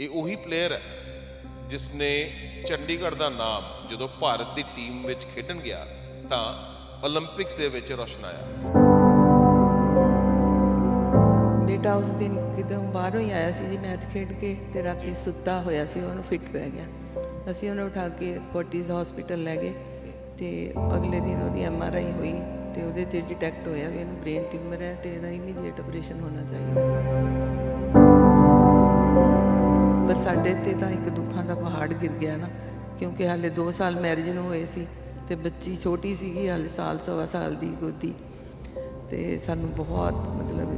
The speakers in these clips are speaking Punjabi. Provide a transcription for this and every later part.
ਇਹ ਉਹੀ ਪਲੇਅਰ ਹੈ ਜਿਸ ਨੇ ਚੰਡੀਗੜ੍ਹ ਦਾ ਨਾਮ ਜਦੋਂ ਭਾਰਤ ਦੀ ਟੀਮ ਵਿੱਚ ਖੇਡਣ ਗਿਆ ਤਾਂ 올림픽ਸ ਦੇ ਵਿੱਚ ਰੋਸ਼ਨ ਆਇਆ। ਬੇਟਾ ਉਸ ਦਿਨ ਕਿਤੇ ਬਾਹਰੋਂ ਹੀ ਆਇਆ ਸੀ ਜੀ ਮੈਚ ਖੇਡ ਕੇ ਤੇ ਰਾਤੀ ਸੁੱਤਾ ਹੋਇਆ ਸੀ ਉਹਨੂੰ ਫਿੱਟ ਪੈ ਗਿਆ। ਅਸੀਂ ਉਹਨੂੰ ਉਠਾ ਕੇ ਫੋਰਟੀਜ਼ ਹਸਪੀਟਲ ਲੈ ਗਏ ਤੇ ਅਗਲੇ ਦਿਨ ਉਹਦੀ ਐਮ ਆਰ ਆਈ ਹੋਈ ਤੇ ਉਹਦੇ ਤੇ ਡਿਟੈਕਟ ਹੋਇਆ ਵੀ ਇਹਨੂੰ ਬ੍ਰੇਨ ਟਿਊਮਰ ਹੈ ਤੇ ਇਹਦਾ ਇਮੀਡੀਏਟ ਆਪਰੇਸ਼ਨ ਹੋਣਾ ਚਾਹੀਦਾ। ਪਰ ਸਾਡੇ ਤੇ ਤਾਂ ਇੱਕ ਦੁੱਖਾਂ ਦਾ ਪਹਾੜ ਗਿਰ ਗਿਆ ਨਾ, ਕਿਉਂਕਿ ਹਾਲੇ 2 ਸਾਲ ਮੈਰਿਜ ਨੂੰ ਹੋਏ ਸੀ ਤੇ ਬੱਚੀ ਛੋਟੀ ਸੀਗੀ, ਹਾਲੇ ਸਾਲ ਸਵਾ ਸਾਲ ਦੀ ਗੋਦੀ ਤੇ ਸਾਨੂੰ ਬਹੁਤ ਮਤਲਬ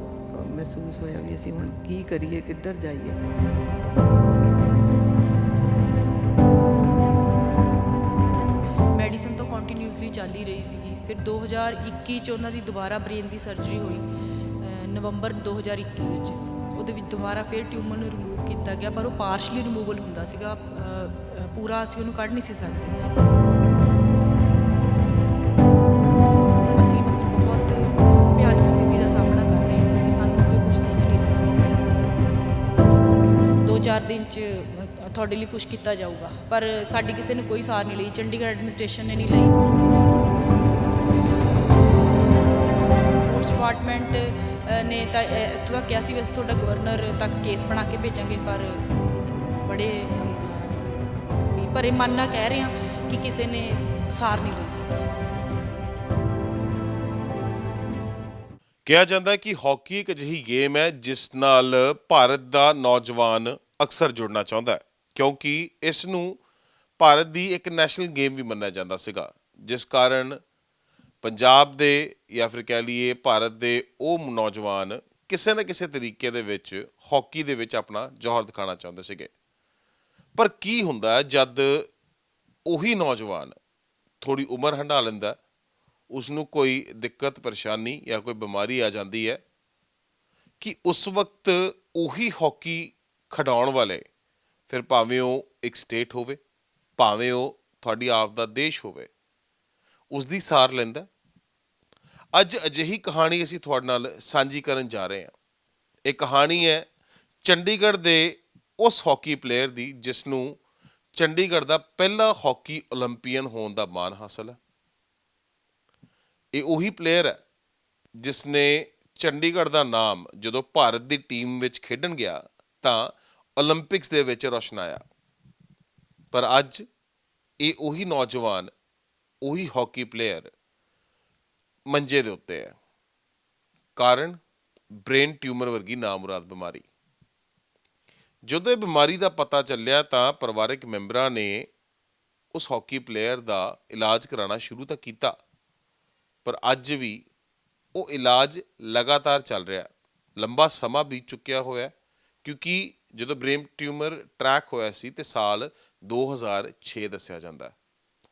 ਮਹਿਸੂਸ ਹੋਇਆ ਵੀ ਅਸੀਂ ਹੁਣ ਕੀ ਕਰੀਏ, ਕਿੱਧਰ ਜਾਈਏ। ਮੈਡੀਸਨ ਤੋਂ ਕੰਟੀਨਿਊਸਲੀ ਚੱਲ ਹੀ ਰਹੀ ਸੀਗੀ। ਫਿਰ 2021 ਚ ਉਹਨਾਂ ਦੀ ਦੁਬਾਰਾ ਬ੍ਰੇਨ ਦੀ ਸਰਜਰੀ ਹੋਈ, ਅਹ ਨਵੰਬਰ 2021 ਵਿੱਚ। ਉਹਦੇ ਵਿੱਚ ਦੁਬਾਰਾ ਫਿਰ ਟਿਊਮਰ ਨੂੰ ਰਿਮੂਵ ਕੀਤਾ ਗਿਆ, ਪਰ ਉਹ ਪਾਰਸ਼ਲੀ ਰਿਮੂਵਲ ਹੁੰਦਾ ਸੀਗਾ। ਪੂਰਾ ਅਸੀਂ ਉਹਨੂੰ ਕੱਢ ਨਹੀਂ ਸੀ ਸਕਦੇ। ਅਸੀਂ ਮਤਲਬ ਬਹੁਤ ਭਿਆਨਕ ਸਥਿਤੀ ਦਾ ਸਾਹਮਣਾ ਕਰ ਰਹੇ ਹਾਂ, ਕਿਉਂਕਿ ਸਾਨੂੰ ਅੱਗੇ ਕੁਝ ਦਿਖ ਨਹੀਂ ਰਿਹਾ। ਦੋ ਚਾਰ ਦਿਨ ਚ ਤੁਹਾਡੇ ਲਈ ਕੁਝ ਕੀਤਾ ਜਾਊਗਾ, ਪਰ ਸਾਡੀ ਕਿਸੇ ਨੇ ਕੋਈ ਸਾਰ ਨਹੀਂ ਲਈ। ਚੰਡੀਗੜ੍ਹ ਐਡਮਿਨਿਸਟ੍ਰੇਸ਼ਨ ਨੇ ਨਹੀਂ ਲਈ। ਸਪੋਰਟਸ ਡਿਪਾਰਟਮੈਂਟ ਨੇ ਤਾਂ ਇੱਥੋਂ ਤੱਕ ਕਿਹਾ ਸੀ ਵੀ ਅਸੀਂ ਤੁਹਾਡਾ ਗਵਰਨਰ ਤੱਕ ਕੇਸ ਬਣਾ ਕੇ ਭੇਜਾਂਗੇ, ਪਰ ਬੜੇ ਵੀ ਭਰੇ ਮਨ ਨਾਲ ਕਹਿ ਰਹੇ ਹਾਂ ਕਿ ਕਿਸੇ ਨੇ ਸਾਰ ਨਹੀਂ ਲਈ ਸਾਡੀ ਕਿਹਾ ਜਾਂਦਾ ਕਿ ਹਾਕੀ ਇੱਕ ਅਜਿਹੀ ਗੇਮ ਹੈ, ਜਿਸ ਨਾਲ ਭਾਰਤ ਦਾ ਨੌਜਵਾਨ ਅਕਸਰ ਜੁੜਨਾ ਚਾਹੁੰਦਾ ਹੈ, ਕਿਉਂਕਿ ਇਸ ਨੂੰ ਭਾਰਤ ਦੀ ਇੱਕ ਨੈਸ਼ਨਲ ਗੇਮ ਵੀ ਮੰਨਿਆ ਜਾਂਦਾ ਸੀਗਾ, ਜਿਸ ਕਾਰਨ ਪੰਜਾਬ ਦੇ ਜਾਂ ਫਿਰ ਕਹਿ ਲਈਏ ਭਾਰਤ ਦੇ ਉਹ ਨੌਜਵਾਨ ਕਿਸੇ ਨਾ ਕਿਸੇ ਤਰੀਕੇ ਦੇ ਵਿੱਚ, ਹਾਕੀ ਦੇ ਵਿੱਚ ਆਪਣਾ ਜ਼ੋਹਰ ਦਿਖਾਉਣਾ ਚਾਹੁੰਦੇ ਸੀਗੇ। ਪਰ ਕੀ ਹੁੰਦਾ ਜਦ ਉਹੀ ਨੌਜਵਾਨ ਥੋੜੀ ਉਮਰ ਹੰਢਾ ਲੈਂਦਾ ਉਸ ਨੂੰ ਕੋਈ ਦਿੱਕਤ, ਪਰੇਸ਼ਾਨੀ ਜਾਂ ਕੋਈ ਬਿਮਾਰੀ ਆ ਜਾਂਦੀ ਹੈ, ਕਿ ਉਸ ਵਕਤ ਉਹੀ ਹਾਕੀ ਖਿਡਾਉਣ ਵਾਲੇ ਫਿਰ ਭਾਵੇਂ ਉਹ ਇੱਕ ਸਟੇਟ ਹੋਵੇ, ਭਾਵੇਂ ਉਹ ਤੁਹਾਡੀ ਆਪ ਦਾ ਦੇਸ਼ ਹੋਵੇ ਉਸ ਦੀ ਸਾਰ ਲੈਂਦਾ ਅੱਜ ਅਜਿਹੀ ਕਹਾਣੀ ਅਸੀਂ ਤੁਹਾਡੇ ਨਾਲ ਸਾਂਝੀ ਕਰਨ ਜਾ ਰਹੇ ਹਾਂ। ਇਹ ਕਹਾਣੀ ਹੈ ਚੰਡੀਗੜ੍ਹ ਦੇ ਉਸ ਹਾਕੀ ਪਲੇਅਰ ਦੀ ਜਿਸ ਨੂੰ ਚੰਡੀਗੜ੍ਹ ਦਾ ਪਹਿਲਾ ਹਾਕੀ 올림픽ੀਅਨ ਹੋਣ ਦਾ ਮਾਣ ਹਾਸਲ ਹੈ। ਇਹ ਉਹੀ ਪਲੇਅਰ ਹੈ ਜਿਸ ਨੇ ਚੰਡੀਗੜ੍ਹ ਦਾ ਨਾਮ ਜਦੋਂ ਭਾਰਤ ਦੀ ਟੀਮ ਵਿੱਚ ਖੇਡਣ ਗਿਆ, ਤਾਂ 올림픽ਸ ਦੇ ਵਿੱਚ ਰੋਸ਼ਨਾਇਆ ਪਰ ਅੱਜ ਇਹ ਉਹੀ ਨੌਜਵਾਨ, ਉਹੀ ਹਾਕੀ ਪਲੇਅਰ ਮੰਜੇ ਦੇ ਉੱਤੇ ਹੈ। ਕਾਰਨ, ਬ੍ਰੇਨ ਟਿਊਮਰ ਵਰਗੀ ਨਾਮੁਰਾਦ ਬਿਮਾਰੀ। ਜਦੋਂ ਇਹ ਬਿਮਾਰੀ ਦਾ ਪਤਾ ਚੱਲਿਆ ਤਾਂ ਪਰਿਵਾਰਕ ਮੈਂਬਰਾਂ ਨੇ ਉਸ ਹਾਕੀ ਪਲੇਅਰ ਦਾ ਇਲਾਜ ਕਰਾਉਣਾ ਸ਼ੁਰੂ ਤਾਂ ਕੀਤਾ। ਪਰ ਅੱਜ ਵੀ ਉਹ ਇਲਾਜ ਲਗਾਤਾਰ ਚੱਲ ਰਿਹਾ। ਲੰਬਾ ਸਮਾਂ ਬੀਤ ਚੁੱਕਿਆ ਹੋਇਆ ਕਿਉਂਕਿ ਜਦੋਂ ਬ੍ਰੇਨ ਟਿਊਮਰ ਟਰੈਕ ਹੋਇਆ ਸੀ ਤੇ ਸਾਲ 2006 ਦੱਸਿਆ ਜਾਂਦਾ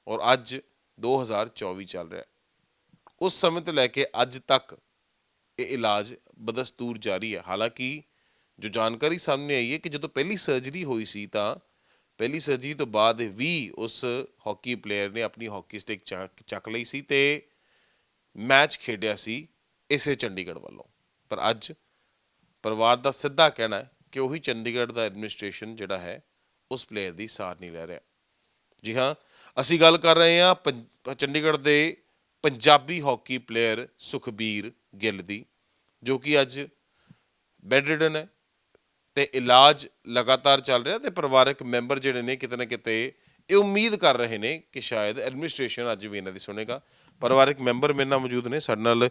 ਔਰ ਅੱਜ 2024 ਚੱਲ ਰਿਹਾ ਉਸ ਸਮੇਂ ਤੋਂ ਲੈ ਕੇ ਅੱਜ ਤੱਕ ਇਹ ਇਲਾਜ ਬਦਸਤੂਰ ਜਾਰੀ ਹੈ। ਹਾਲਾਂਕਿ ਜੋ ਜਾਣਕਾਰੀ ਸਾਹਮਣੇ ਆਈ ਹੈ ਕਿ ਜਦੋਂ ਪਹਿਲੀ ਸਰਜਰੀ ਹੋਈ ਸੀ ਤਾਂ ਪਹਿਲੀ ਸਰਜਰੀ ਤੋਂ ਬਾਅਦ ਵੀ ਉਸ ਹਾਕੀ ਪਲੇਅਰ ਨੇ ਆਪਣੀ ਹਾਕੀ ਸਟਿਕ ਚੱਕ ਲਈ ਸੀ ਤੇ ਮੈਚ ਖੇਡਿਆ ਸੀ ਇਸੇ ਚੰਡੀਗੜ੍ਹ ਵੱਲੋਂ। ਪਰ ਅੱਜ ਪਰਿਵਾਰ ਦਾ ਸਿੱਧਾ ਕਹਿਣਾ ਹੈ ਕਿ ਉਹੀ ਚੰਡੀਗੜ੍ਹ ਦਾ ਐਡਮਿਨਿਸਟ੍ਰੇਸ਼ਨ ਜਿਹੜਾ ਹੈ, ਉਸ ਪਲੇਅਰ ਦੀ ਸਾਰ ਨਹੀਂ ਲੈ ਰਿਹਾ। ਜੀ ਹਾਂ, ਅਸੀਂ ਗੱਲ ਕਰ ਰਹੇ ਹਾਂ ਪੰ- ਚੰਡੀਗੜ੍ਹ ਦੇ ਪੰਜਾਬੀ ਹਾਕੀ ਪਲੇਅਰ ਸੁਖਬੀਰ ਗਿੱਲ ਦੀ, ਜੋ ਕਿ ਅੱਜ ਬੈਡਰਿਡਨ ਹੈ ਤੇ ਇਲਾਜ ਲਗਾਤਾਰ ਚੱਲ ਰਿਹਾ ਤੇ ਪਰਿਵਾਰਕ ਮੈਂਬਰ ਜਿਹੜੇ ਨੇ ਕਿਤੇ ਨਾ ਕਿਤੇ ਇਹ ਉਮੀਦ ਕਰ ਰਹੇ ਨੇ ਕਿ ਸ਼ਾਇਦ ਐਡਮਿਨਿਸਟ੍ਰੇਸ਼ਨ ਅੱਜ ਵੀ ਇਹਨਾਂ ਦੀ ਸੁਣੇਗਾ। ਪਰਿਵਾਰਕ ਮੈਂਬਰ ਮੇਰੇ ਨਾਲ ਮੌਜੂਦ ਨੇ, ਸਾਡੇ ਨਾਲ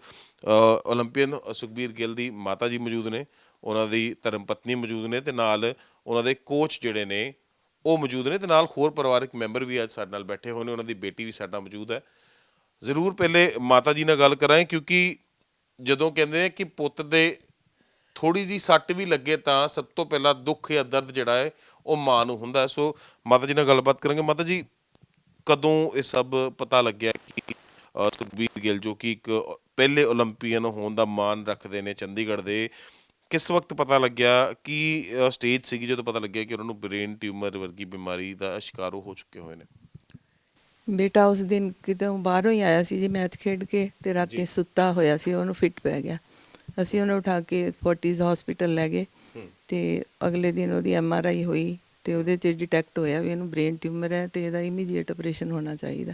ਓਲੰਪੀਅਨ ਸੁਖਬੀਰ ਗਿੱਲ ਦੀ ਮਾਤਾ ਜੀ ਮੌਜੂਦ ਨੇ, ਉਹਨਾਂ ਦੀ ਧਰਮ ਪਤਨੀ ਮੌਜੂਦ ਨੇ ਤੇ ਨਾਲ ਉਹਨਾਂ ਦੇ ਕੋਚ ਜਿਹੜੇ ਨੇ ਉਹ ਮੌਜੂਦ ਨੇ ਤੇ ਨਾਲ ਹੋਰ ਪਰਿਵਾਰਕ ਮੈਂਬਰ ਵੀ ਅੱਜ ਸਾਡੇ ਨਾਲ ਬੈਠੇ ਹੋਏ ਨੇ, ਉਹਨਾਂ ਦੀ ਬੇਟੀ ਵੀ ਸਾਡਾ ਮੌਜੂਦ ਹੈ। ਜ਼ਰੂਰ ਪਹਿਲੇ ਮਾਤਾ ਜੀ ਨਾਲ ਗੱਲ ਕਰਾਂ ਕਿਉਂਕਿ ਜਦੋਂ ਕਹਿੰਦੇ ਆ ਕਿ ਪੁੱਤ ਦੇ ਥੋੜੀ ਜੀ ਸੱਟ ਵੀ ਲੱਗੇ ਤਾਂ ਸਭ ਤੋਂ ਪਹਿਲਾਂ ਦੁੱਖ ਜਾਂ ਦਰਦ ਜਿਹੜਾ ਹੈ, ਉਹ ਮਾਂ ਨੂੰ ਹੁੰਦਾ ਸੋ ਮਾਤਾ ਜੀ ਨਾਲ ਗੱਲਬਾਤ ਕਰਾਂਗੇ। ਮਾਤਾ ਜੀ, ਕਦੋਂ ਇਹ ਸਭ ਪਤਾ ਲੱਗਿਆ ਕਿ ਸੁਖਬੀਰ ਗਿੱਲ, ਜੋ ਕਿ ਇੱਕ ਪਹਿਲੇ 올림픽ੀਅਨ ਹੋਣ ਦਾ ਮਾਣ ਰੱਖਦੇ ਨੇ ਚੰਡੀਗੜ੍ਹ ਦੇ, ਕਿਸ ਵਕਤ ਪਤਾ ਲੱਗਿਆ ਕੀ ਸਟੇਜ ਸੀਗੀ ਜਦੋਂ ਪਤਾ ਲੱਗਿਆ ਕਿ ਉਹਨਾਂ ਨੂੰ ਬ੍ਰੇਨ ਟਿਊਮਰ ਵਰਗੀ ਬਿਮਾਰੀ ਦਾ ਸ਼ਿਕਾਰ ਹੋ ਚੁੱਕੇ ਹੋਏ ਨੇ? ਬੇਟਾ ਉਸ ਦਿਨ ਕਿਤੋਂ ਬਾਹਰੋਂ ਹੀ ਆਇਆ ਸੀ ਜੀ ਮੈਚ ਖੇਡ ਕੇ ਤੇ ਰਾਤੀ ਸੁੱਤਾ ਹੋਇਆ ਸੀ ਉਹਨੂੰ ਫਿੱਟ ਪੈ ਗਿਆ। ਅਸੀਂ ਉਹਨੂੰ ਉਠਾ ਕੇ ਫੋਰਟਿਸ ਹਸਪੀਟਲ ਲੈ ਗਏ ਤੇ ਅਗਲੇ ਦਿਨ ਉਹਦੀ ਐਮ ਆਰ ਆਈ ਹੋਈ ਤੇ ਉਹਦੇ 'ਚ ਡਿਟੈਕਟ ਹੋਇਆ ਵੀ ਇਹਨੂੰ ਬ੍ਰੇਨ ਟਿਊਮਰ ਹੈ ਤੇ ਇਹਦਾ ਇਮੀਡੀਏਟ ਆਪਰੇਸ਼ਨ ਹੋਣਾ ਚਾਹੀਦਾ।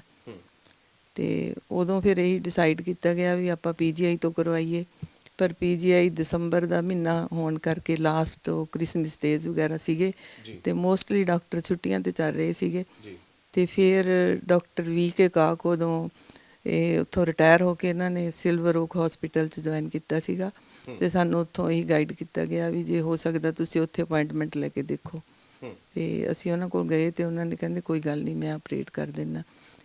ਤੇ ਉਦੋਂ ਫਿਰ ਇਹੀ ਡਿਸਾਈਡ ਕੀਤਾ ਗਿਆ ਵੀ ਆਪਾਂ ਪੀਜੀਆਈ ਤੋਂ ਕਰਵਾਈਏ ਪਰ ਪੀਜੀਆਈ ਦਸੰਬਰ ਦਾ ਮਹੀਨਾ ਹੋਣ ਕਰਕੇ ਲਾਸਟ ਉਹ ਕ੍ਰਿਸਮਸ ਡੇਜ਼ ਵਗੈਰਾ ਸੀਗੇ। ਤੇ ਮੋਸਟਲੀ ਡਾਕਟਰ ਛੁੱਟੀਆਂ ਤੇ ਚੱਲ ਰਹੇ ਸੀਗੇ। ਜੀ। ਤੇ ਫਿਰ ਡਾਕਟਰ ਵੀ ਕੇ ਕਾਕ ਉਦੋਂ ਇਹ ਉੱਥੋਂ ਰਿਟਾਇਰ ਹੋ ਕੇ ਇਹਨਾਂ ਨੇ ਸਿਲਵਰ ਓਕ ਹਸਪੀਟਲ ਚ ਜੁਆਇਨ ਕੀਤਾ ਸੀਗਾ। ਤੇ ਸਾਨੂੰ ਉੱਥੋਂ ਹੀ ਗਾਈਡ ਕੀਤਾ ਗਿਆ ਵੀ ਜੇ ਹੋ ਸਕਦਾ ਤੁਸੀਂ ਉੱਥੇ ਅਪਾਇੰਟਮੈਂਟ ਲੈ ਕੇ ਦੇਖੋ। ਤੇ ਅਸੀਂ ਉਹਨਾਂ ਕੋਲ ਗਏ ਤੇ ਉਹਨਾਂ ਨੇ ਕਹਿੰਦੇ ਕੋਈ ਗੱਲ ਨਹੀਂ ਮੈਂ ਆਪਰੇਟ ਕਰ ਦਿੰਦਾ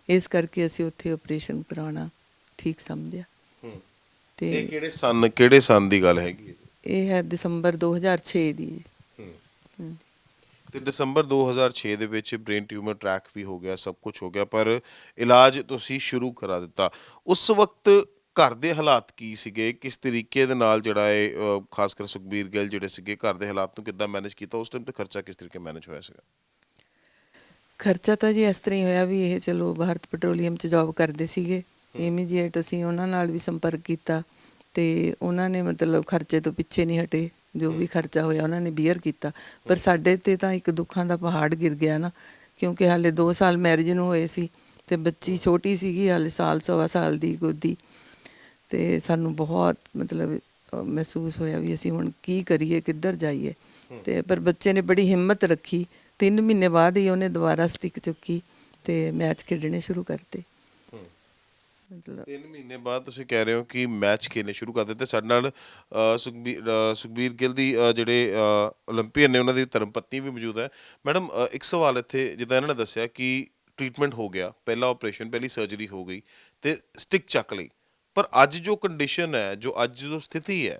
ਇਸ ਕਰਕੇ ਅਸੀਂ ਉੱਥੇ ਆਪਰੇਸ਼ਨ ਕਰਾਉਣਾ ਠੀਕ ਸਮਝਿਆ। ਇਹ ਤੇ ਕਿਹੜੇ ਸਨ ਕਿਹੜੇ ਸਨ ਦੀ ਗੱਲ ਹੈਗੀ ਹੈ? ਇਹ ਹੈ ਦਸੰਬਰ 2006 ਦੀ। ਹਾਂਜੀ। ਤੇ ਦਸੰਬਰ 2006 ਦੇ ਵਿੱਚ ਬ੍ਰੇਨ ਟਿਊਮਰ ਟਰੈਕ ਵੀ ਹੋ ਗਿਆ ਸਭ ਕੁਝ ਹੋ ਗਿਆ ਪਰ ਇਲਾਜ ਤੁਸੀਂ ਸ਼ੁਰੂ ਕਰਾ ਦਿੱਤਾ। ਉਸ ਵਕਤ ਘਰ ਦੇ ਹਾਲਾਤ ਕੀ ਸੀਗੇ? ਕਿਸ ਤਰੀਕੇ ਦੇ ਨਾਲ ਜਿਹੜਾ ਹੈ ਖਾਸ ਕਰ ਸੁਖਬੀਰ ਗਿੱਲ ਜਿਹੜੇ ਸੀਗੇ ਘਰ ਦੇ ਹਾਲਾਤ ਨੂੰ ਕਿੱਦਾਂ ਮੈਨੇਜ ਕੀਤਾ? ਉਸ ਟਾਈਮ ਤੇ ਖਰਚਾ ਕਿਸ ਤਰੀਕੇ ਮੈਨੇਜ ਹੋਇਆ ਸੀਗਾ? ਖਰਚਾ ਤਾਂ ਜੀ ਇਸ ਤਰ੍ਹਾਂ ਹੀ ਹੋਇਆ ਵੀ ਇਹ ਚਲੋ ਭਾਰਤ ਪੈਟਰੋਲੀਅਮ 'ਚ ਜੌਬ ਕਰਦੇ ਸੀਗੇ। ਇਮੀਡੀਏਟ ਅਸੀਂ ਉਹਨਾਂ ਨਾਲ ਵੀ ਸੰਪਰਕ ਕੀਤਾ ਤੇ ਉਹਨਾਂ ਨੇ ਮਤਲਬ ਖਰਚੇ ਤੋਂ ਪਿੱਛੇ ਨਹੀਂ ਹਟੇ। ਜੋ ਵੀ ਖਰਚਾ ਹੋਇਆ ਉਹਨਾਂ ਨੇ ਬੀਅਰ ਕੀਤਾ। ਪਰ ਸਾਡੇ ਤੇ ਤਾਂ ਇੱਕ ਦੁੱਖਾਂ ਦਾ ਪਹਾੜ ਗਿਰ ਗਿਆ ਨਾ ਕਿਉਂਕਿ ਹਾਲੇ 2 ਸਾਲ ਮੈਰਿਜ ਨੂੰ ਹੋਏ ਸੀ ਤੇ ਬੱਚੀ ਛੋਟੀ ਸੀਗੀ ਹਾਲੇ ਸਾਲ ਸਵਾ ਸਾਲ ਦੀ ਗੋਦੀ। ਤੇ ਸਾਨੂੰ ਬਹੁਤ ਮਤਲਬ ਮਹਿਸੂਸ ਹੋਇਆ ਵੀ ਅਸੀਂ ਹੁਣ ਕੀ ਕਰੀਏ ਕਿੱਧਰ ਜਾਈਏ। ਤੇ ਪਰ ਬੱਚੇ ਨੇ ਬੜੀ ਹਿੰਮਤ ਰੱਖੀ। 3 ਮਹੀਨੇ ਬਾਅਦ ਹੀ ਉਹਨੇ ਦੁਬਾਰਾ ਸਟਿਕ ਚੁੱਕੀ ਤੇ ਮੈਚ ਖੇਡਣੇ ਸ਼ੁਰੂ ਕਰਤੇ। ਤਿੰਨ ਮਹੀਨੇ ਬਾਅਦ ਤੁਸੀਂ ਕਹਿ ਰਹੇ ਹੋ ਕਿ ਮੈਚ ਖੇਲਣੇ ਸ਼ੁਰੂ ਕਰ ਦਿੱਤੇ। ਸਾਡੇ ਨਾਲ ਸੁਖਬੀਰ ਸੁਖਬੀਰ ਗਿੱਲ ਦੀ ਜਿਹੜੇ ਅ, ਨੇ ਉਹਨਾਂ ਦੀ ਧਰਮਪਤਨੀ ਵੀ ਮੌਜੂਦ ਹੈ। ਮੈਡਮ ਇੱਕ ਸਵਾਲ ਇੱਥੇ ਜਿੱਦਾਂ ਇਹਨਾਂ ਨੇ ਦੱਸਿਆ ਕਿ ਟ੍ਰੀਟਮੈਂਟ ਹੋ ਗਿਆ ਪਹਿਲਾ ਆਪਰੇਸ਼ਨ ਪਹਿਲੀ ਸਰਜਰੀ ਹੋ ਗਈ ਤੇ ਸਟਿਕ ਚੱਕ ਲਈ। ਪਰ ਅੱਜ ਜੋ ਕੰਡੀਸ਼ਨ ਹੈ ਜੋ ਅੱਜ ਜੋ ਸਥਿਤੀ ਹੈ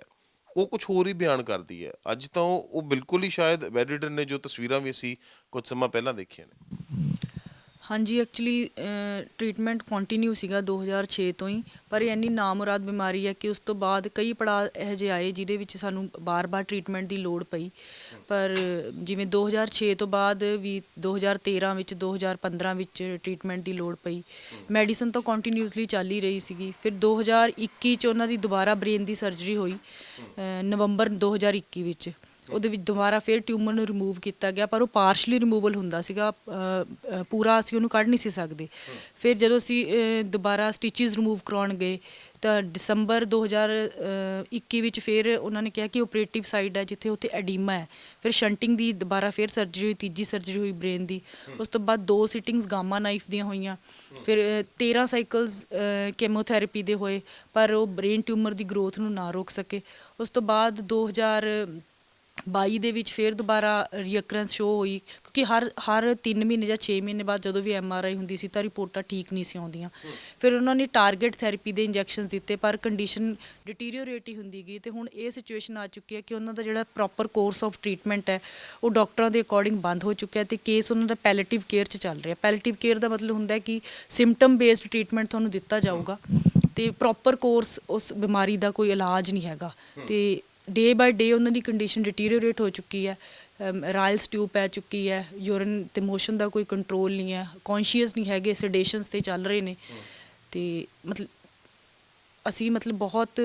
ਉਹ ਕੁਝ ਹੋਰ ਹੀ ਬਿਆਨ ਕਰਦੀ ਹੈ। ਅੱਜ ਤਾਂ ਉਹ ਬਿਲਕੁਲ ਹੀ ਸ਼ਾਇਦ ਐਡੀਟਰ ਨੇ ਜੋ ਤਸਵੀਰਾਂ ਵੀ ਅਸੀਂ ਕੁਝ ਸਮਾਂ ਪਹਿਲਾਂ ਦੇਖੀਆਂ ਨੇ। ਹਾਂਜੀ ਐਕਚੁਲੀ ਟਰੀਟਮੈਂਟ ਕੰਟੀਨਿਊ ਸੀਗਾ 2006 ਤੋਂ ਹੀ ਪਰ ਇਹ ਇੰਨੀ ਨਾਮੁਰਾਦ ਬਿਮਾਰੀ ਹੈ ਕਿ ਉਸ ਤੋਂ ਬਾਅਦ ਕਈ ਪੜਾਅ ਇਹੋ ਜਿਹੇ ਆਏ ਜਿਹਦੇ ਵਿੱਚ ਸਾਨੂੰ ਬਾਰ-ਬਾਰ ਟਰੀਟਮੈਂਟ ਦੀ ਲੋੜ ਪਈ। ਪਰ ਜਿਵੇਂ 2006 ਤੋਂ ਬਾਅਦ ਵੀ 2013 ਵਿੱਚ 2015 ਵਿੱਚ ਟਰੀਟਮੈਂਟ ਦੀ ਲੋੜ ਪਈ। ਮੈਡੀਸਨ ਤਾਂ ਕੰਟੀਨਿਊਸਲੀ ਚੱਲ ਹੀ ਰਹੀ ਸੀਗੀ। ਫਿਰ 2021 ਚ ਉਹਨਾਂ ਦੀ ਦੁਬਾਰਾ ਬ੍ਰੇਨ ਦੀ ਸਰਜਰੀ ਹੋਈ ਅਹ, ਨਵੰਬਰ 2021 ਵਿੱਚ। ਉਹਦੇ ਵਿੱਚ ਦੁਬਾਰਾ ਫਿਰ ਟਿਊਮਰ ਨੂੰ ਰਿਮੂਵ ਕੀਤਾ ਗਿਆ ਪਰ ਉਹ ਪਾਰਸ਼ਲੀ ਰਿਮੂਵਲ ਹੁੰਦਾ ਸੀਗਾ ਅ, ਅ, ਪੂਰਾ ਅਸੀਂ ਉਹਨੂੰ ਕੱਢ ਨਹੀਂ ਸੀ ਸਕਦੇ। ਫਿਰ ਜਦੋਂ ਅਸੀਂ ਅ, ਦੁਬਾਰਾ ਸਟਿਚਸ ਰਿਮੂਵ ਕਰਾਉਣ ਗਏ ਤਾਂ ਦਸੰਬਰ 2021 ਵਿੱਚ ਫਿਰ ਉਹਨਾਂ ਨੇ ਕਿਹਾ ਕਿ ਆਪਰੇਟਿਵ ਸਾਈਡ ਹੈ ਜਿੱਥੇ ਉੱਥੇ ਐਡੀਮਾ ਹੈ। ਫਿਰ ਸ਼ੰਟਿੰਗ ਦੀ ਦੁਬਾਰਾ ਫਿਰ ਸਰਜਰੀ ਹੋਈ ਤੀਜੀ ਸਰਜਰੀ ਹੋਈ ਬ੍ਰੇਨ ਦੀ। ਉਸ ਤੋਂ ਬਾਅਦ ਦੋ ਸਿਟਿੰਗਸ ਗਾਮਾ ਨਾਈਫ ਦੀਆਂ ਹੋਈਆਂ। ਫਿਰ ਅ, 13 ਸਾਈਕਲਸ ਕੇਮੋਥੈਰੇਪੀ ਦੇ ਹੋਏ ਪਰ ਉਹ ਬ੍ਰੇਨ ਟਿਊਮਰ ਦੀ ਗਰੋਥ ਨੂੰ ਨਾ ਰੋਕ ਸਕੇ। ਉਸ ਤੋਂ ਬਾਅਦ 2000 22 ਦੇ ਵਿੱਚ ਫਿਰ ਦੁਬਾਰਾ ਰੀਅਕਰੈਂਸ ਸ਼ੋ ਹੋਈ, ਕਿਉਂਕਿ ਹਰ ਹਰ 3 ਮਹੀਨੇ ਜਾਂ 6 ਮਹੀਨੇ ਬਾਅਦ ਜਦੋਂ ਵੀ ਐਮ ਆਰ ਆਈ ਹੁੰਦੀ ਸੀ ਤਾਂ ਰਿਪੋਰਟਾਂ ਠੀਕ ਨਹੀਂ ਸੀ ਆਉਂਦੀਆਂ। ਫਿਰ ਉਹਨਾਂ ਨੇ ਟਾਰਗੇਟ ਥੈਰੇਪੀ ਦੇ ਇੰਜੈਕਸ਼ਨਸ ਦਿੱਤੇ, ਪਰ ਕੰਡੀਸ਼ਨ ਡਿਟੀਰੀਓਰੇਟ ਹੀ ਹੁੰਦੀ ਗਈ ਤੇ ਹੁਣ ਇਹ ਸਿਚੁਏਸ਼ਨ ਆ ਚੁੱਕੀ ਹੈ ਕਿ ਉਹਨਾਂ ਦਾ ਜਿਹੜਾ ਪ੍ਰੋਪਰ ਕੋਰਸ ਆਫ ਟ੍ਰੀਟਮੈਂਟ ਹੈ, ਉਹ ਡਾਕਟਰਾਂ ਦੇ ਅਕੋਰਡਿੰਗ ਬੰਦ ਹੋ ਚੁੱਕਿਆ ਤੇ ਕੇਸ ਉਹਨਾਂ ਦਾ ਪੈਲੇਟਿਵ ਕੇਅਰ 'ਚ ਚੱਲ ਰਿਹਾ। ਪੈਲੇਟਿਵ ਕੇਅਰ ਦਾ ਮਤਲਬ ਹੁੰਦਾ ਹੈ ਕਿ ਸਿੰਪਟਮ ਬੇਸਡ ਟ੍ਰੀਟਮੈਂਟ ਤੁਹਾਨੂੰ ਦਿੱਤਾ ਜਾਊਗਾ ਤੇ ਪ੍ਰੋਪਰ ਕੋਰਸ ਉਸ ਬਿਮਾਰੀ ਦਾ ਕੋਈ ਇਲਾਜ ਨਹੀਂ ਹੈਗਾ ਤੇ ਡੇ ਬਾਈ ਡੇ ਉਹਨਾਂ ਦੀ ਕੰਡੀਸ਼ਨ ਡਿਟੀਰੀਓਰੇਟ ਹੋ ਚੁੱਕੀ ਹੈ ਰਾਇਲਸ ਟਿਊਬ ਪੈ ਚੁੱਕੀ ਹੈ ਯੂਰਿਨ ਤੇ ਮੋਸ਼ਨ ਦਾ ਕੋਈ ਕੰਟਰੋਲ ਨਹੀਂ ਹੈ ਕੌਨਸ਼ੀਅਸ ਨਹੀਂ ਹੈਗੇ ਸੈਡੇਸ਼ਨਸ ਤੇ ਚੱਲ ਰਹੇ ਨੇ। ਤੇ ਮਤਲਬ ਅਸੀਂ ਮਤਲਬ ਬਹੁਤ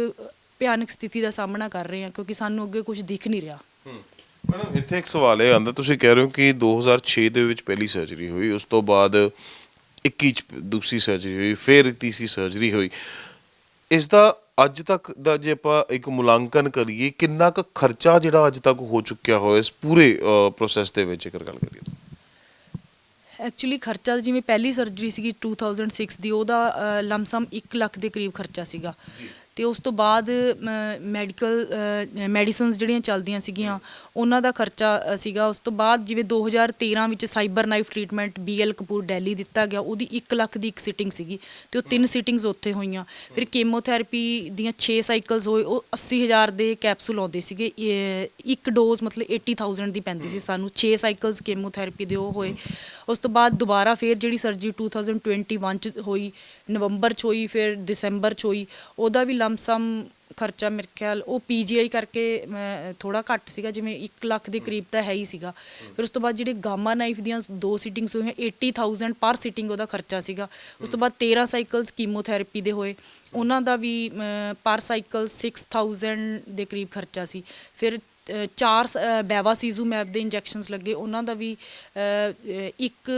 ਭਿਆਨਕ ਸਥਿਤੀ ਦਾ ਸਾਹਮਣਾ ਕਰ ਰਹੇ ਹਾਂ ਕਿਉਂਕਿ ਸਾਨੂੰ ਅੱਗੇ ਕੁਝ ਦਿਖ ਨਹੀਂ ਰਿਹਾ। ਮੈਡਮ ਇੱਥੇ ਇੱਕ ਸਵਾਲ ਇਹ ਆਂਦਾ ਤੁਸੀਂ ਕਹਿ ਰਹੇ ਹੋ ਕਿ 2006 ਦੇ ਵਿੱਚ ਪਹਿਲੀ ਸਰਜਰੀ ਹੋਈ ਉਸ ਤੋਂ ਬਾਅਦ 21 ਚ ਦੂਸਰੀ ਸਰਜਰੀ ਹੋਈ ਫਿਰ ਤੀਸਰੀ ਸਰਜਰੀ ਹੋਈ। ਇਸ ਦਾ ਅੱਜ ਤੱਕ ਦਾ ਜੇ ਆਪਾਂ ਇੱਕ ਮੁਲਾਂਕਣ ਕਰੀਏ ਕਿੰਨਾ ਕੁ ਖਰਚਾ ਜਿਹੜਾ ਅੱਜ ਤੱਕ ਹੋ ਚੁੱਕਿਆ ਹੋਇਆ ਇਸ ਪੂਰੇ ਪ੍ਰੋਸੈਸ ਦੇ ਵਿੱਚ ਜੇਕਰ ਗੱਲ ਕਰੀਏ ਐਕਚੁਅਲੀ ਖਰਚਾ ਜਿਵੇਂ ਪਹਿਲੀ ਸਰਜਰੀ ਸੀਗੀ 2006 ਦੀ ਉਹਦਾ ਲਮਸਮ 1 ਲੱਖ ਦੇ ਕਰੀਬ ਖਰਚਾ ਸੀਗਾ। ਤੇ ਉਸ ਤੋਂ ਬਾਅਦ ਮੈਡੀਕਲ ਮੈਡੀਸਿਨਸ ਜਿਹੜੀਆਂ ਚੱਲਦੀਆਂ ਸੀਗੀਆਂ, ਉਹਨਾਂ ਦਾ ਖਰਚਾ ਸੀਗਾ। ਉਸ ਤੋਂ ਬਾਅਦ ਜਿਵੇਂ 2013 ਵਿੱਚ cyber knife treatment BL Kapoor Delhi ਦਿੱਤਾ ਗਿਆ, ਉਹਦੀ 1 ਲੱਖ ਦੀ ਇੱਕ ਸਿਟਿੰਗ ਸੀਗੀ ਤੇ ਉਹ ਤਿੰਨ ਸਿਟਿੰਗਸ ਉੱਥੇ ਹੋਈਆਂ। ਫਿਰ ਕੀਮੋਥੈਰੇਪੀ ਦੀਆਂ 6 ਸਾਈਕਲਸ ਹੋਏ, ਉਹ 80000 ਦੇ ਕੈਪਸੂਲ ਆਉਂਦੇ ਸੀਗੇ। ਇੱਕ ਡੋਜ਼ ਮਤਲਬ 80000 ਦੀ ਪੈਂਦੀ ਸੀ ਸਾਨੂੰ। 6 ਸਾਈਕਲਸ ਕੀਮੋਥੈਰੇਪੀ ਦੇ ਉਹ ਹੋਏ। ਉਸ ਤੋਂ ਬਾਅਦ ਦੁਬਾਰਾ ਫਿਰ ਜਿਹੜੀ ਸਰਜਰੀ 2021 ਚ ਹੋਈ, ਨਵੰਬਰ ਚ ਹੋਈ, ਫਿਰ ਦਸੰਬਰ ਚ ਹੋਈ, ਉਹਦਾ ਵੀ ਲਮਸਮ ਖਰਚਾ ਮੇਰੇ ਖਿਆਲ ਉਹ ਪੀਜੀਆਈ ਕਰਕੇ ਥੋੜਾ ਘੱਟ ਸੀਗਾ ਜਿਵੇਂ 1 ਲੱਖ ਦੇ ਕਰੀਬ ਤਾਂ ਹੈ ਹੀ ਸੀਗਾ। ਫਿਰ ਉਸ ਤੋਂ ਬਾਅਦ ਜਿਹੜੇ ਗਾਮਾ ਨਾਈਫ ਦੀਆਂ ਦੋ ਸੀਟਿੰਗਸ ਹੋਈਆਂ 80000 ਪਰ ਸੀਟਿੰਗ ਉਹਦਾ ਖਰਚਾ ਸੀਗਾ। ਉਸ ਤੋਂ ਬਾਅਦ 13 ਸਾਈਕਲਸ ਕੀਮੋਥੈਰੇਪੀ ਦੇ ਹੋਏ। ਉਹਨਾਂ ਦਾ ਵੀ ਪਰ ਸਾਈਕਲ 6000 ਦੇ ਕਰੀਬ ਖਰਚਾ ਸੀ। ਫਿਰ ਚਾਰ ਸ- ਅ, ਬੈਵਾ ਦੇ ਇੰਜੈਕਸ਼ਨਸ ਲੱਗੇ। ਉਹਨਾਂ ਦਾ ਵੀ ਇੱਕ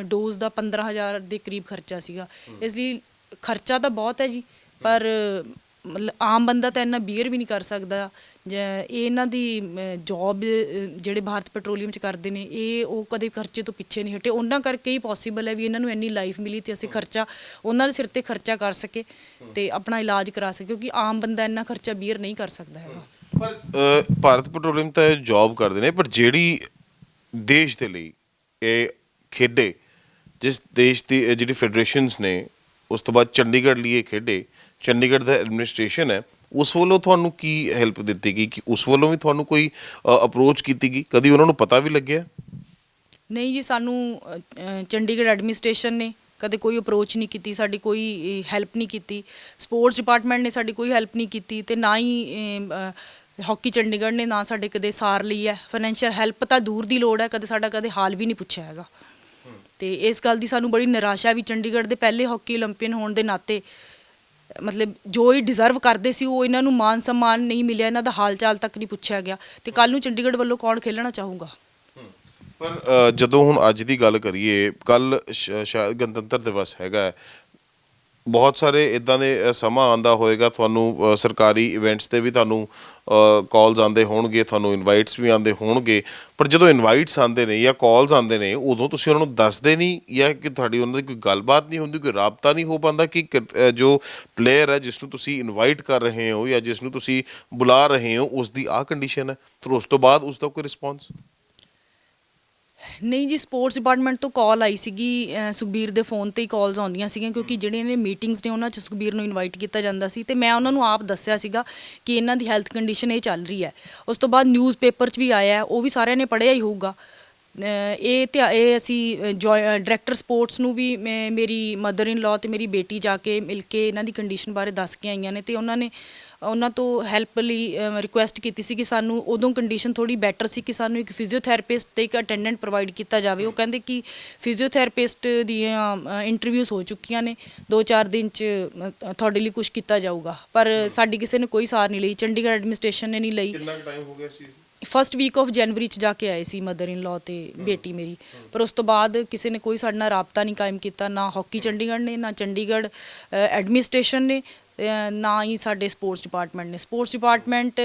ਡੋਜ਼ ਦਾ 15000 ਦੇ ਕਰੀਬ ਖਰਚਾ ਸੀਗਾ। ਇਸ ਲਈ ਖਰਚਾ ਤਾਂ ਬਹੁਤ ਹੈ ਜੀ। ਪਰ, ਮਤਲਬ ਆਮ ਬੰਦਾ ਤਾਂ ਇੰਨਾ ਬੀਅਰ ਵੀ ਨਹੀਂ ਕਰ ਸਕਦਾ। ਜਾਂ ਇਹ ਇਹਨਾਂ ਦੀ ਜੌਬ ਜਿਹੜੇ ਭਾਰਤ ਪੈਟਰੋਲੀਅਮ ਚ ਕਰਦੇ ਨੇ, ਇਹ ਉਹ ਕਦੇ ਖਰਚੇ ਤੋਂ ਪਿੱਛੇ ਨਹੀਂ ਹਟੇ। ਉਹਨਾਂ ਕਰਕੇ ਹੀ ਪੋਸੀਬਲ ਹੈ ਵੀ ਇਹਨਾਂ ਨੂੰ ਇੰਨੀ ਲਾਈਫ ਮਿਲੀ ਤੇ ਅਸੀਂ ਖਰਚਾ, ਉਹਨਾਂ ਦੇ ਸਿਰ ਤੇ ਖਰਚਾ ਕਰ ਸਕੇ ਤੇ ਆਪਣਾ ਇਲਾਜ ਕਰਾ ਸਕੇ, ਕਿਉਂਕਿ ਆਮ ਬੰਦਾ ਇੰਨਾ ਖਰਚਾ ਬੀਅਰ ਨਹੀਂ ਕਰ ਸਕਦਾ ਹੈਗਾ। ਪਰ ਭਾਰਤ ਪੈਟਰੋਲੀਅਮ ਤਾਂ ਜੌਬ ਕਰਦੇ ਨੇ, ਪਰ ਜਿਹੜੀ ਦੇਸ਼ ਦੇ ਲਈ ਇਹ ਖੇਡੇ, ਜਿਸ ਦੇਸ਼ ਦੀ ਜਿਹੜੀ ਫੈਡਰੇਸ਼ਨਸ ਨੇ, ਉਸ ਤੋਂ ਬਾਅਦ ਚੰਡੀਗੜ੍ਹ ਲਈ ਇਹ ਖੇਡੇ ਚੰਡੀਗੜ੍ਹ ਦਾ ਐਡਮਿਨਿਸਟ੍ਰੇਸ਼ਨ ਹੈ ਉਸ ਵੱਲੋਂ ਤੁਹਾਨੂੰ ਕੀ ਹੈਲਪ ਦਿੱਤੀ ਗਈ? ਕਿ ਉਸ ਵੱਲੋਂ ਵੀ ਤੁਹਾਨੂੰ ਕੋਈ ਅਪਰੋਚ ਕੀਤੀ ਗਈ? ਕਦੀ ਉਹਨਾਂ ਨੂੰ ਪਤਾ ਵੀ ਲੱਗਿਆ? ਨਹੀਂ ਜੀ ਸਾਨੂੰ ਚੰਡੀਗੜ੍ਹ ਐਡਮਿਨਿਸਟ੍ਰੇਸ਼ਨ ਨੇ ਕਦੇ ਕੋਈ ਅਪਰੋਚ ਨਹੀਂ ਕੀਤੀ ਸਾਡੀ ਕੋਈ ਹੈਲਪ ਨਹੀਂ ਕੀਤੀ। ਸਪੋਰਟਸ ਡਿਪਾਰਟਮੈਂਟ ਨੇ ਸਾਡੀ ਕੋਈ ਹੈਲਪ ਨਹੀਂ ਕੀਤੀ ਤੇ ਨਾ ਹੀ ਹਾਕੀ ਚੰਡੀਗੜ੍ਹ ਨੇ ਨਾ ਸਾਡੇ ਕਦੇ ਸਾਰ ਲਈ ਹੈ। ਫਾਈਨੈਂਸ਼ੀਅਲ ਹੈਲਪ ਤਾਂ ਦੂਰ ਦੀ ਲੋੜ ਹੈ ਕਦੇ ਸਾਡਾ ਕਦੇ ਹਾਲ ਵੀ ਨਹੀਂ ਪੁੱਛਿਆ ਹੈਗਾ। ਤੇ ਇਸ ਗੱਲ ਦੀ ਸਾਨੂੰ ਬੜੀ ਨਿਰਾਸ਼ਾ ਵੀ ਚੰਡੀਗੜ੍ਹ ਦੇ ਪਹਿਲੇ ਹਾਕੀ 올림픽ਨ ਹੋਣ ਦੇ ਨਾਤੇ ਮਤਲਬ ਜੋ ਇਹ ਡਿਜ਼ਰਵ ਕਰਦੇ ਸੀ ਉਹ ਇਹਨਾਂ ਨੂੰ ਮਾਨ ਸਨਮਾਨ ਨਹੀਂ ਮਿਲਿਆ ਇਹਨਾਂ ਦਾ ਹਾਲ ਚਾਲ ਤੱਕ ਨਹੀਂ ਪੁੱਛਿਆ ਗਿਆ ਤੇ ਕੱਲ ਨੂੰ ਚੰਡੀਗੜ੍ਹ ਵੱਲੋਂ ਕੌਣ ਖੇਲਣਾ ਚਾਹੂਗਾ ਪਰ ਅ, ਜਦੋਂ ਹੁਣ ਅੱਜ ਦੀ ਗੱਲ ਕਰੀਏ ਕੱਲ ਸ਼ਾਇਦ ਗਣਤੰਤਰ ਦਿਵਸ ਹੈਗਾ ਹੈ। ਬਹੁਤ ਸਾਰੇ ਇਦਾਂ ਦੇ ਸਮਾਂ ਆਂਦਾ ਹੋਏਗਾ, ਤੁਹਾਨੂੰ ਸਰਕਾਰੀ ਇਵੈਂਟਸ ਤੇ ਵੀ ਤੁਹਾਨੂੰ ਕਾਲਸ ਆਉਂਦੇ ਹੋਣਗੇ, ਤੁਹਾਨੂੰ ਇਨਵਾਈਟਸ ਵੀ ਆਉਂਦੇ ਹੋਣਗੇ, ਪਰ ਜਦੋਂ ਇਨਵਾਈਟਸ ਆਉਂਦੇ ਨੇ ਜਾਂ ਕਾਲਸ ਆਉਂਦੇ ਨੇ, ਉਦੋਂ ਤੁਸੀਂ ਉਹਨਾਂ ਨੂੰ ਦੱਸਦੇ ਨਹੀਂ ਜਾਂ ਕਿ ਤੁਹਾਡੀ ਉਹਨਾਂ ਦੀ ਕੋਈ ਗੱਲਬਾਤ ਨਹੀਂ ਹੁੰਦੀ, ਕੋਈ ਰਾਬਤਾ ਨਹੀਂ ਹੋ ਪਾਉਂਦਾ ਕਿ ਕ- ਜੋ ਪਲੇਅਰ ਹੈ ਜਿਸ ਨੂੰ ਤੁਸੀਂ ਇਨਵਾਈਟ ਕਰ ਰਹੇ ਹੋ ਜਾਂ ਜਿਸ ਨੂੰ ਤੁਸੀਂ ਬੁਲਾ ਰਹੇ ਹੋ, ਉਸ ਦੀ ਆ ਕੰਡੀਸ਼ਨ ਹੈ, ਫਿਰ ਉਸ ਤੋਂ ਬਾਅਦ ਉਸ ਦਾ ਕੋਈ ਰਿਸਪੌਂਸ ਨਹੀਂ ਜੀ ਸਪੋਰਟਸ ਡਿਪਾਰਟਮੈਂਟ ਤੋਂ ਕਾਲ ਆਈ ਸੀਗੀ ਅਹ ਸੁਖਬੀਰ ਦੇ ਫੋਨ ਤੇ ਹੀ ਕਾਲਸ ਆਉਂਦੀਆਂ ਸੀਗੀਆਂ ਕਿਉਂਕਿ ਜਿਹੜੀਆਂ ਨੇ ਮੀਟਿੰਗਸ ਨੇ ਉਹਨਾਂ 'ਚ ਸੁਖਬੀਰ ਨੂੰ ਇਨਵਾਈਟ ਕੀਤਾ ਜਾਂਦਾ ਸੀ ਤੇ ਮੈਂ ਉਹਨਾਂ ਨੂੰ ਆਪ ਦੱਸਿਆ ਸੀਗਾ ਕਿ ਇਹਨਾਂ ਦੀ ਹੈਲਥ ਕੰਡੀਸ਼ਨ ਇਹ ਚੱਲ ਰਹੀ ਹੈ। ਉਸ ਤੋਂ ਬਾਅਦ ਨਿਊਜ਼ਪੇਪਰ 'ਚ ਵੀ ਆਇਆ ਹੈ, ਉਹ ਵੀ ਸਾਰਿਆਂ ਨੇ ਪੜ੍ਹਿਆ ਹੀ ਹੋਊਗਾ। ਅਹ ਇਹ ਤੇ ਇਹ ਅਸੀਂ ਡਾਇਰੈਕਟਰ ਸਪੋਰਟਸ ਨੂੰ ਵੀ ਮੈਂ- ਮੇਰੀ ਮਦਰ ਇਨ ਲਾਅ ਤੇ ਮੇਰੀ ਬੇਟੀ ਜਾ ਕੇ ਮਿਲ ਕੇ ਇਹਨਾਂ ਦੀ ਕੰਡੀਸ਼ਨ ਬਾਰੇ ਦੱਸ ਕੇ ਆਈਆਂ ਨੇ ਤੇ ਉਹਨਾਂ ਨੇ ਉਹਨਾਂ ਤੋਂ ਹੈਲਪ ਲਈ ਰਿਕੁਐਸਟ ਕੀਤੀ ਸੀ ਕਿ ਸਾਨੂੰ ਉਦੋਂ ਕੰਡੀਸ਼ਨ ਥੋੜੀ ਬੈਟਰ ਸੀ ਕਿ ਸਾਨੂੰ ਇੱਕ ਫਿਜ਼ੀਓਥੈਰੇਪਿਸਟ ਤੇ ਇੱਕ ਅਟੈਂਡੈਂਟ ਪ੍ਰੋਵਾਈਡ ਕੀਤਾ ਜਾਵੇ। ਉਹ ਕਹਿੰਦੇ ਕਿ ਫਿਜ਼ੀਓਥੈਰੇਪਿਸਟ ਦੀਆਂ ਇੰਟਰਵਿਊਜ਼ ਹੋ ਚੁੱਕੀਆਂ ਨੇ। 2-4 ਦਿਨ ਚ ਤੁਹਾਡੇ ਲਈ ਕੁਝ ਕੀਤਾ ਜਾਊਗਾ। ਪਰ ਸਾਡੀ ਕਿਸੇ ਨੇ ਕੋਈ ਸਾਰ ਨਹੀਂ ਲਈ। ਚੰਡੀਗੜ੍ਹ ਐਡਮਿਨਿਸਟ੍ਰੇਸ਼ਨ ਨੇ ਨਹੀਂ ਲਈ। ਕਿੰਨਾ ਟਾਈਮ ਹੋ ਗਿਆ ਸੀ? ਫਸਟ ਵੀਕ ਆਫ ਜਨਵਰੀ ਚ ਜਾ ਕੇ ਆਏ ਸੀ ਮਦਰ ਇਨ ਲਾਅ ਤੇ ਬੇਟੀ ਮੇਰੀ। ਪਰ ਉਸ ਤੋਂ ਬਾਅਦ ਕਿਸੇ ਨੇ ਕੋਈ ਸਾਡੇ ਨਾਲ ਰਾਬਤਾ ਨਹੀਂ ਕਾਇਮ ਕੀਤਾ। ਨਾ ਹਾਕੀ ਚੰਡੀਗੜ੍ਹ ਨੇ ਨਾ ਚੰਡੀਗੜ੍ਹ ਐਡਮਿਨਿਸਟ੍ਰੇਸ਼ਨ ਨੇ। ਨਾ ਹੀ ਸਾਡੇ ਸਪੋਰਟਸ ਡਿਪਾਰਟਮੈਂਟ ਨੇ। ਸਪੋਰਟਸ ਡਿਪਾਰਟਮੈਂਟ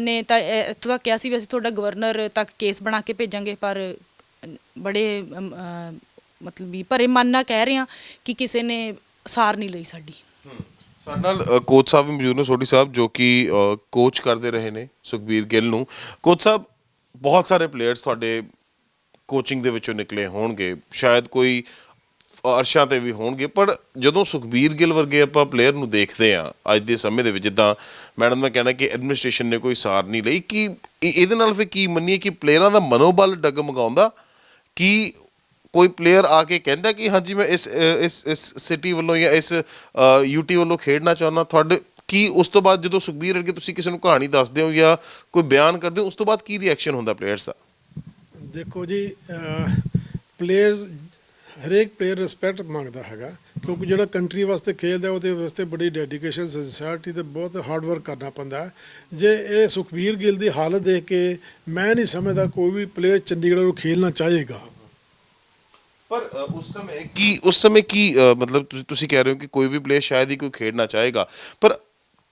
ਨੇ ਤਾਂ ਇੱਥੋਂ ਤੱਕ ਕਿਹਾ ਸੀ ਵੀ ਅਸੀਂ ਤੁਹਾਡਾ ਗਵਰਨਰ ਤੱਕ ਕੇਸ ਬਣਾ ਕੇ ਭੇਜਾਂਗੇ, ਪਰ ਬੜੇ ਮਤਲਬ ਵੀ ਭਰੇ ਮਨ ਨਾਲ ਕਹਿ ਰਹੇ ਹਾਂ ਕਿ ਕਿਸੇ ਨੇ ਸਾਰ ਨਹੀਂ ਲਈ ਸਾਡੀ। ਸਾਡੇ ਨਾਲ ਕੋਚ ਸਾਹਿਬ ਵੀ ਮੌਜੂਦ ਨੇ, ਸੋਢੀ ਸਾਹਿਬ, ਜੋ ਕਿ ਕੋਚ ਕਰਦੇ ਰਹੇ ਨੇ ਸੁਖਬੀਰ ਗਿੱਲ ਨੂੰ। ਕੋਚ ਸਾਹਿਬ, ਬਹੁਤ ਸਾਰੇ ਪਲੇਅਰਸ ਤੁਹਾਡੇ ਕੋਚਿੰਗ ਦੇ ਵਿੱਚੋਂ ਨਿਕਲੇ ਹੋਣਗੇ। ਸ਼ਾਇਦ ਕੋਈ ਅਰਸ਼ਾਂ ਤੇ ਵੀ ਹੋਣਗੇ, ਪਰ ਜਦੋਂ ਸੁਖਬੀਰ ਗਿੱਲ ਵਰਗੇ ਆਪਾਂ ਪਲੇਅਰ ਨੂੰ ਦੇਖਦੇ ਆ ਅੱਜ ਦੇ ਸਮੇਂ ਦੇ ਵਿੱਚ, ਜਿੱਦਾਂ ਮੈਡਮ ਦਾ ਕਹਿਣਾ ਕਿ ਐਡਮਿਨਿਸਟ੍ਰੇਸ਼ਨ ਨੇ ਕੋਈ ਸਾਰ ਨਹੀਂ ਲਈ, ਕਿ ਇਹਦੇ ਨਾਲ ਫਿਰ ਕੀ ਮੰਨੀਏ ਕਿ ਪਲੇਅਰਾਂ ਦਾ ਮਨੋਬਲ ਡਗਮਗਾਉਂਦਾ? ਕਿ ਕੋਈ ਪਲੇਅਰ ਆ ਕੇ ਕਹਿੰਦਾ ਕਿ ਹਾਂਜੀ ਮੈਂ ਇਸ ਇਸ ਇਸ ਸਿਟੀ ਵੱਲੋਂ ਜਾਂ ਇਸ ਯੂਟੀ ਵੱਲੋਂ ਖੇਡਣਾ ਚਾਹੁੰਦਾ? ਤੁਹਾਡੇ ਕੀ ਉਸ ਤੋਂ ਬਾਅਦ ਜਦੋਂ ਸੁਖਬੀਰ ਵਰਗੇ ਤੁਸੀਂ ਕਿਸੇ ਨੂੰ ਕਹਾਣੀ ਦੱਸਦੇ ਹੋ ਜਾਂ ਕੋਈ ਬਿਆਨ ਕਰਦੇ ਹੋ, ਉਸ ਤੋਂ ਬਾਅਦ ਕੀ ਰਿਐਕਸ਼ਨ ਹੁੰਦਾ ਪਲੇਅਰਸ ਦਾ? ਦੇਖੋ ਜੀ ਪਲੇਅਰਸ ਹਰੇਕ ਪਲੇਅਰ ਰਿਸਪੈਕਟ ਮੰਗਦਾ ਹੈਗਾ ਕਿਉਂਕਿ ਜਿਹੜਾ ਕੰਟਰੀ ਵਾਸਤੇ ਖੇਡਦਾ ਉਹਦੇ ਵਾਸਤੇ ਬੜੀ ਡੈਡੀਕੇਸ਼ਨ ਸਿੰਸੀਅਰਟੀ ਤੇ ਬਹੁਤ ਹਾਰਡ ਵਰਕ ਕਰਨਾ ਪੈਂਦਾ ਜੇ ਇਹ ਸੁਖਬੀਰ ਗਿੱਲ ਦੀ ਹਾਲਤ ਦੇਖ ਕੇ ਮੈਂ ਨਹੀਂ ਸਮਝਦਾ ਕੋਈ ਵੀ ਪਲੇਅਰ ਚੰਡੀਗੜ੍ਹ ਨੂੰ ਖੇਲਣਾ ਚਾਹੇਗਾ। ਪਰ ਅ, ਉਸ ਸਮੇਂ ਕੀ ਉਸ ਸਮੇਂ ਕੀ ਅ, ਮਤਲਬ ਤੁਸੀਂ- ਤੁਸੀਂ ਕਹਿ ਰਹੇ ਹੋ ਕਿ ਕੋਈ ਵੀ ਪਲੇਅਰ ਸ਼ਾਇਦ ਹੀ ਕੋਈ ਖੇਡਣਾ ਚਾਹੇਗਾ ਪਰ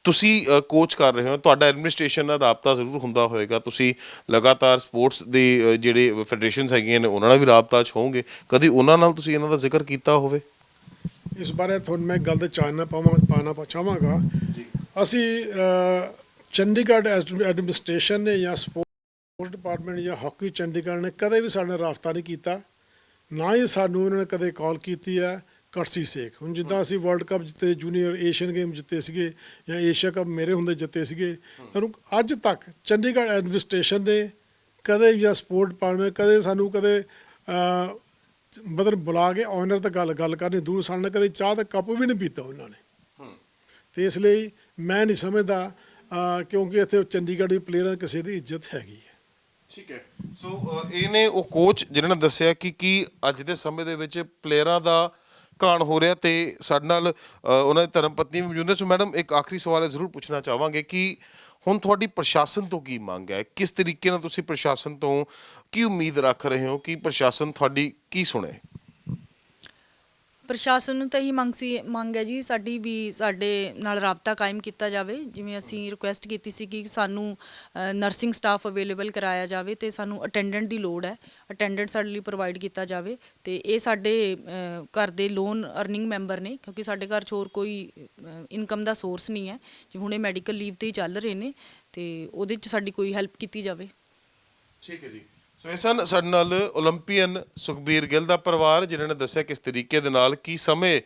ਤੁਸੀਂ ਕੋਚ ਕਰ ਰਹੇ ਹੋ ਤੁਹਾਡਾ ਐਡਮਿਨਿਸਟ੍ਰੇਸ਼ਨ ਨਾਲ ਰਾਬਤਾ ਜ਼ਰੂਰ ਹੁੰਦਾ ਹੋਵੇਗਾ ਤੁਸੀਂ ਲਗਾਤਾਰ ਸਪੋਰਟਸ ਦੇ ਜਿਹੜੇ ਫੈਡਰੇਸ਼ਨਸ ਹੈਗੀਆਂ ਨੇ ਉਹਨਾਂ ਨਾਲ ਵੀ ਰਾਬਤਾ 'ਚ ਹੋਵੋਗੇ। ਕਦੀ ਉਹਨਾਂ ਨਾਲ ਤੁਸੀਂ ਇਹਨਾਂ ਦਾ ਜ਼ਿਕਰ ਕੀਤਾ ਹੋਵੇ? ਇਸ ਬਾਰੇ ਤੁਹਾਨੂੰ ਮੈਂ ਗੱਲ ਤੇ ਚਾਨਣਾ ਪਾਵਾਂ ਪਾਣਾ ਚਾਹਾਂਗਾ। ਅਸੀਂ ਚੰਡੀਗੜ੍ਹ ਐਡ- ਐਡਮਿਨਿਸਟ੍ਰੇਸ਼ਨ ਨੇ ਜਾਂ ਸਪੋਰਟਸ ਡਿਪਾਰਟਮੈਂਟ ਜਾਂ ਹਾਕੀ ਚੰਡੀਗੜ੍ਹ ਨੇ ਕਦੇ ਵੀ ਸਾਡੇ ਨਾਲ ਰਾਬਤਾ ਨਹੀਂ ਕੀਤਾ। ਨਾ ਹੀ ਸਾਨੂੰ ਉਹਨਾਂ ਨੇ ਕਦੇ ਕਾਲ ਕੀਤੀ ਹੈ। ਕਟਸੀ ਸੇਖ। ਹੁਣ ਜਿੱਦਾਂ ਅਸੀਂ ਵਰਲਡ ਕੱਪ ਜਿੱਤੇ ਜੂਨੀਅਰ ਏਸ਼ੀਅਨ ਗੇਮ ਜਿੱਤੇ ਸੀਗੇ ਜਾਂ ਏਸ਼ੀਆ ਕੱਪ ਮੇਰੇ ਹੁੰਦੇ ਜਿੱਤੇ ਸੀਗੇ ਤੁਹਾਨੂੰ ਅੱਜ ਤੱਕ ਚੰਡੀਗੜ੍ਹ ਐਡਮਿਨਿਸਟ੍ਰੇਸ਼ਨ ਨੇ ਕਦੇ ਵੀ ਜਾਂ ਸਪੋਰਟ ਡਿਪਾਰਟਮੈਂਟ ਕਦੇ ਸਾਨੂੰ ਕਦੇ ਮਤਲਬ ਬੁਲਾ ਕੇ ਓਨਰ ਤੇ ਗੱਲ ਗੱਲ ਕਰਨੀ ਦੂਰ ਸਾਡੇ ਨਾਲ ਕਦੇ ਚਾਹ ਦਾ ਕੱਪ ਵੀ ਨਹੀਂ ਪੀਤਾ ਉਹਨਾਂ ਨੇ। ਤੇ ਇਸ ਲਈ ਮੈਂ ਨਹੀਂ ਸਮਝਦਾ ਕਿਉਂਕਿ ਇੱਥੇ ਚੰਡੀਗੜ੍ਹ ਦੇ ਪਲੇਅਰਾਂ ਕਿਸੇ ਦੀ ਇੱਜ਼ਤ ਹੈਗੀ ਹੈ। ਠੀਕ ਹੈ। ਸੋ ਅ, ਇਹ ਨੇ ਉਹ ਕੋਚ ਜਿਨ੍ਹਾਂ ਨੇ ਦੱਸਿਆ ਕਿ ਕੀ ਅੱਜ ਦੇ ਸਮੇਂ ਦੇ ਵਿੱਚ ਪਲੇਅਰਾਂ ਦਾ ਘਾਣ ਹੋ ਰਿਹਾ ਤੇ ਸਾਡੇ ਨਾਲ ਅ, ਉਹਨਾਂ ਦੀ ਧਰਮ ਪਤਨੀ ਵੀ ਮੌਜੂਦ ਨੇ। ਸੋ ਮੈਡਮ ਇੱਕ ਆਖਰੀ ਸਵਾਲ ਜ਼ਰੂਰ ਪੁੱਛਣਾ ਚਾਹਾਂਗੇ ਕਿ ਹੁਣ ਤੁਹਾਡੀ ਪ੍ਰਸ਼ਾਸਨ ਤੋਂ ਕੀ ਮੰਗ ਹੈ? ਕਿਸ ਤਰੀਕੇ ਨਾਲ ਤੁਸੀਂ ਪ੍ਰਸ਼ਾਸਨ ਤੋਂ ਕੀ ਉਮੀਦ ਰੱਖ ਰਹੇ ਹੋ ਕਿ ਪ੍ਰਸ਼ਾਸਨ ਤੁਹਾਡੀ ਕੀ ਸੁਣੇ? ਪ੍ਰਸ਼ਾਸਨ ਨੂੰ ਤਾਂ ਇਹੀ ਮੰਗ ਸੀ ਮੰਗ ਹੈ ਜੀ ਸਾਡੀ ਵੀ ਸਾਡੇ ਨਾਲ ਰਾਬਤਾ ਕਾਇਮ ਕੀਤਾ ਜਾਵੇ। ਜਿਵੇਂ ਅਸੀਂ ਰਿਕੁਐਸਟ ਕੀਤੀ ਸੀ ਕਿ ਸਾਨੂੰ ਨਰਸਿੰਗ ਸਟਾਫ ਅਵੇਲੇਬਲ ਕਰਾਇਆ ਜਾਵੇ ਤੇ ਸਾਨੂੰ ਅਟੈਂਡੈਂਟ ਦੀ ਲੋੜ ਹੈ। ਅਟੈਂਡੈਂਟ ਸਾਡੇ ਲਈ ਪ੍ਰੋਵਾਈਡ ਕੀਤਾ ਜਾਵੇ ਤੇ ਇਹ ਸਾਡੇ ਅ, ਘਰ ਦੇ ਲੋਨ ਅਰਨਿੰਗ ਮੈਂਬਰ ਨੇ ਕਿਉਂਕਿ ਸਾਡੇ ਘਰ 'ਚ ਹੋਰ ਕੋਈ ਇਨਕਮ ਦਾ ਸੋਰਸ ਨਹੀਂ ਹੈ। ਜਿਵੇਂ ਇਹ ਮੈਡੀਕਲ ਲੀਵ ਤੇ ਹੀ ਚੱਲ ਰਹੇ ਨੇ ਤੇ ਉਹਦੇ 'ਚ ਸਾਡੀ ਕੋਈ ਹੈਲਪ ਕੀਤੀ ਜਾਵੇ। ਠੀਕ ਹੈ ਜੀ। ਸੋ ਇਹ ਸਾਡੇ ਨਾਲ 올림픽ੀਅਨ ਸੁਖਬੀਰ ਗਿੱਲ ਦਾ ਪਰਿਵਾਰ, ਜਿਨ੍ਹਾਂ ਨੇ ਦੱਸਿਆ ਕਿਸ ਤਰੀਕੇ ਦੇ ਨਾਲ ਕੀ ਸਮੇਂ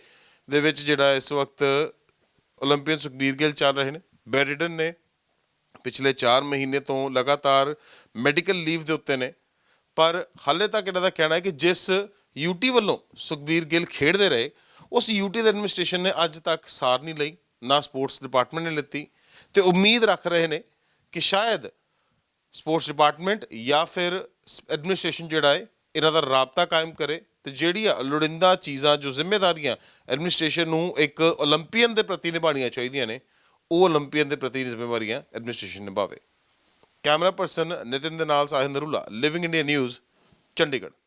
ਦੇ ਵਿੱਚ ਜਿਹੜਾ ਇਸ ਵਕਤ 올림픽ੀਅਨ ਸੁਖਬੀਰ ਗਿੱਲ ਚੱਲ ਰਹੇ ਨੇ। ਬੈਡਿਡਨ ਨੇ ਪਿਛਲੇ 4 ਮਹੀਨੇ ਤੋਂ ਲਗਾਤਾਰ ਮੈਡੀਕਲ ਲੀਵ ਦੇ ਉੱਤੇ ਨੇ। ਪਰ ਹਾਲੇ ਤੱਕ ਇਹਨਾਂ ਦਾ ਕਹਿਣਾ ਹੈ ਕਿ ਜਿਸ ਯੂਟੀ ਵੱਲੋਂ ਸੁਖਬੀਰ ਗਿੱਲ ਖੇਡਦੇ ਰਹੇ, ਉਸ ਯੂਟੀ ਦੇ ਐਡਮਿਨਿਸਟ੍ਰੇਸ਼ਨ ਨੇ ਅੱਜ ਤੱਕ ਸਾਰ ਨਹੀਂ ਲਈ, ਨਾ ਸਪੋਰਟਸ ਡਿਪਾਰਟਮੈਂਟ ਨੇ ਲਿੱਤੀ। ਤੇ ਉਮੀਦ ਰੱਖ ਰਹੇ ਨੇ ਕਿ ਸ਼ਾਇਦ ਸਪੋਰਟਸ ਡਿਪਾਰਟਮੈਂਟ ਜਾਂ ਫਿਰ ਐਡਮਿਨਿਸਟ੍ਰੇਸ਼ਨ ਜਿਹੜਾ ਹੈ, ਇਹਨਾਂ ਦਾ ਰਾਬਤਾ ਕਾਇਮ ਕਰੇ ਤੇ ਜਿਹੜੀਆਂ ਲੋੜਿੰਦਾ ਚੀਜ਼ਾਂ ਜੋ ਜ਼ਿੰਮੇਵਾਰੀਆਂ ਐਡਮਿਨਿਸਟ੍ਰੇਸ਼ਨ ਨੂੰ ਇੱਕ 올림픽ੀਅਨ ਦੇ ਪ੍ਰਤੀ ਨਿਭਾਣੀਆਂ ਚਾਹੀਦੀਆਂ ਨੇ, ਉਹ 올림픽ੀਅਨ ਦੇ ਪ੍ਰਤੀ ਜ਼ਿੰਮੇਵਾਰੀਆਂ ਐਡਮਿਨਿਸਟ੍ਰੇਸ਼ਨ ਨਿਭਾਵੇ। ਕੈਮਰਾ ਪਰਸਨ ਨਿਤਿਨ ਦੇ ਨਾਲ Sahil Narula living India news Chandigarh.